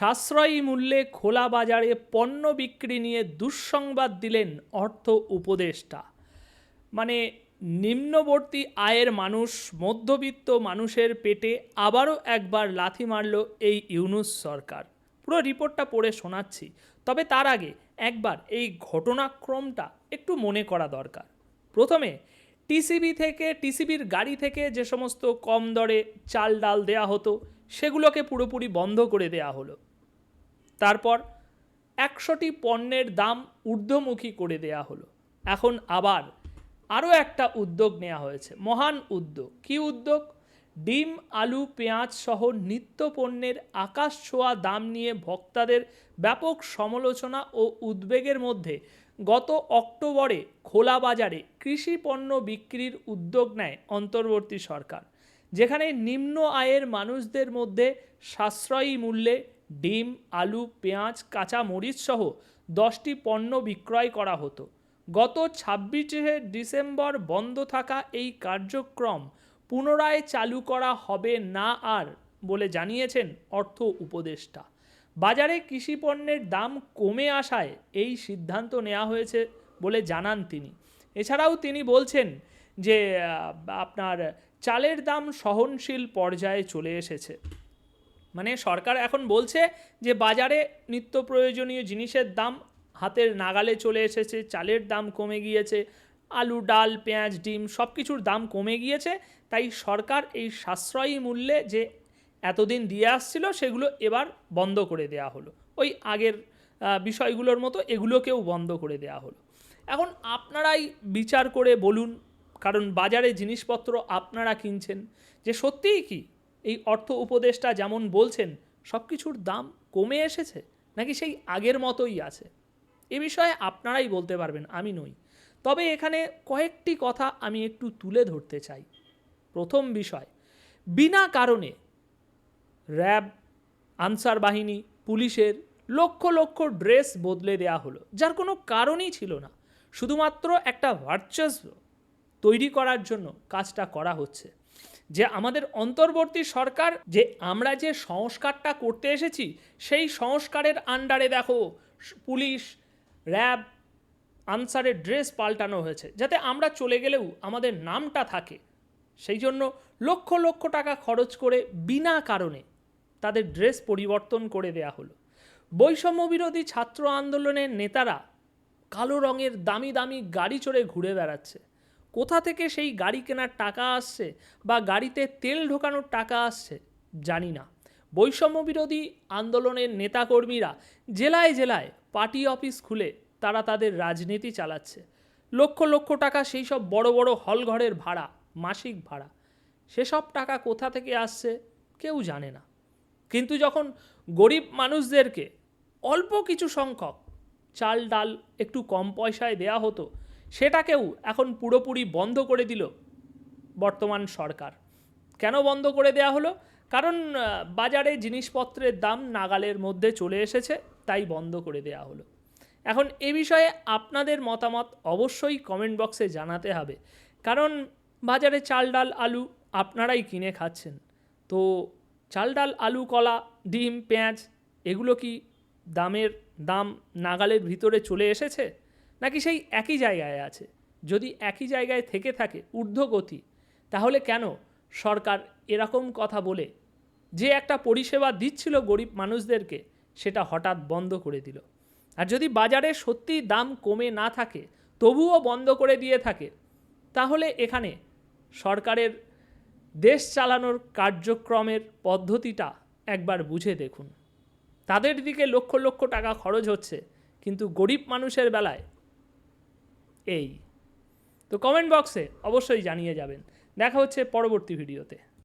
সাশ্রয়ী মূল্যে খোলা বাজারে পণ্য বিক্রি নিয়ে দুঃসংবাদ দিলেন অর্থ উপদেষ্টা। মানে নিম্নবর্তী আয়ের মানুষ, মধ্যবিত্ত মানুষের পেটে আবারও একবার লাথি মারল এই ইউনুস সরকার। পুরো রিপোর্টটা পড়ে শোনাচ্ছি, তবে তার আগে একবার এই ঘটনাক্রমটা একটু মনে করা দরকার। প্রথমে, টিসিবি থেকে, টিসিবির গাড়ি থেকে যে সমস্ত কম দরে চাল ডাল দেয়া হতো, সেগুলোকে পুরোপুরি বন্ধ করে দেয়া হলো। তারপর একশোটি পণ্যের দাম ঊর্ধ্বমুখী করে দেয়া হলো। এখন আবার আরও একটা উদ্যোগ নেওয়া হয়েছে, মহান উদ্যোগ। কী উদ্যোগ? ডিম, আলু, পেঁয়াজ সহ নিত্য পণ্যের আকাশ ছোঁয়া দাম নিয়ে ভক্তাদের ব্যাপক সমালোচনা ও উদ্বেগের মধ্যে গত অক্টোবরে খোলা বাজারে কৃষি পণ্য বিক্রির উদ্যোগ নেয় অন্তর্বর্তী সরকার, যেখানে নিম্ন আয়ের মানুষদের মধ্যে সাশ্রয়ী মূল্যে ডিম, আলু, পেঁয়াজ কাঁচা মরিচ সহ দশটি পণ্য বিক্রয় করা হতো। গত ছাব্বিশে ডিসেম্বর বন্ধ থাকা এই কার্যক্রম পুনরায় চালু করা হবে না আর বলে জানিয়েছেন অর্থ উপদেষ্টা। বাজারে কৃষি পণ্যের দাম কমে আসায় এই সিদ্ধান্ত নেওয়া হয়েছে বলে জানান তিনি। এছাড়াও তিনি বলছেন যে আপনার চালের দাম সহনশীল পর্যায়ে চলে এসেছে। মানে সরকার এখন বলছে যে বাজারে নিত্য প্রয়োজনীয় জিনিসের দাম হাতের নাগালে চলে এসেছে, চালের দাম কমে গিয়েছে, আলু, ডাল, পেঁয়াজ, ডিম সব কিছুর দাম কমে গিয়েছে, তাই সরকার এই সাশ্রয়ী মূল্যে যে এতদিন দিয়ে আসছিল সেগুলো এবার বন্ধ করে দেওয়া হলো। ওই আগের বিষয়গুলোর মতো এগুলোকেও বন্ধ করে দেওয়া হলো। এখন আপনারাই বিচার করে বলুন, কারণ বাজারে জিনিসপত্র আপনারা কিনছেন, যে সত্যিই কি? এই অর্থ উপদেষ্টা যেমন বলছেন সব কিছুর দাম কমে এসেছে? নাকি সেই আগের মতোই আছে? এ বিষয়ে আপনারাই বলতে পারবেন, আমি নই। তবে এখানে কয়েকটি কথা আমি একটু তুলে ধরতে চাই। প্রথম বিষয়, বিনা কারণে র্যাব, আনসার বাহিনী, পুলিশের লক্ষ লক্ষ ড্রেস বদলে দেওয়া হলো, যার কোনো কারণই ছিল না। শুধুমাত্র একটা ভার্চাস তৈরি করার জন্য কাজটা করা হচ্ছে। যে আমাদের অন্তর্বর্তী সরকার যে আমরা যে সংস্কারটা করতে এসেছি, সেই সংস্কারের আন্ডারে দেখো পুলিশ, র্যাব, আনসারের ড্রেস পাল্টানো হয়েছে। যাতে আমরা চলে গেলেও আমাদের নামটা থাকে। সেই জন্য লক্ষ লক্ষ টাকা খরচ করে বিনা কারণে তাদের ড্রেস পরিবর্তন করে দেয়া হলো। বৈষম্য বিরোধী ছাত্র আন্দোলনের নেতারা কালো রঙের দামি দামি গাড়ি চড়ে ঘুরে বেড়াচ্ছে। কোথা থেকে সেই গাড়ি কেনার টাকা আসছে বা গাড়িতে তেল ঢোকানোর টাকা আসছে জানি না। বৈষম্য বিরোধী আন্দোলনের নেতাকর্মীরা জেলায় জেলায় পার্টি অফিস খুলে তারা তাদের রাজনীতি চালাচ্ছে। লক্ষ লক্ষ টাকা সেই সব বড় বড় হলঘরের ভাড়া, মাসিক ভাড়া। সেসব টাকা কোথা থেকে আসছে কেউ জানে না। কিন্তু যখন গরিব মানুষদেরকে অল্প কিছু সংখ্যক চাল ডাল একটু কম পয়সায় দেয়া হতো সেটাকেও এখন পুরোপুরি বন্ধ করে দিল বর্তমান সরকার। কেন বন্ধ করে দেয়া হলো? কারণ বাজারে জিনিসপত্রের দাম নাগালের মধ্যে চলে এসেছে, তাই বন্ধ করে দেয়া হলো। এখন এ বিষয়ে আপনাদের মতামত অবশ্যই কমেন্ট বক্সে জানাতে হবে। কারণ, বাজারে চাল, ডাল, আলু আপনারাই কিনে খাচ্ছেন। তো চাল, ডাল, আলু, কলা, ডিম, পেঁয়াজ, এগুলো কি দামের দাম নাগালের ভিতরে চলে এসেছে? নাকি সেই একই জায়গায় আছে? যদি একই জায়গায় থেকে থাকে ঊর্ধ্বগতি, তাহলে কেন সরকার এরকম কথা বলে? যে একটা পরিষেবা দিচ্ছিল গরিব মানুষদেরকে, সেটা হঠাৎ বন্ধ করে দিল। আর যদি বাজারে সত্যি দাম কমে না থাকে, তবুও বন্ধ করে দিয়ে থাকে, তাহলে এখানে সরকারের দেশ চালানোর কার্যক্রমের পদ্ধতিটা একবার বুঝে দেখুন। তাদের দিকে লক্ষ লক্ষ টাকা খরচ হচ্ছে, কিন্তু গরিব মানুষের বেলায় এই। তো কমেন্ট বক্সে অবশ্যই জানিয়ে যাবেন। দেখা হচ্ছে পরবর্তী ভিডিওতে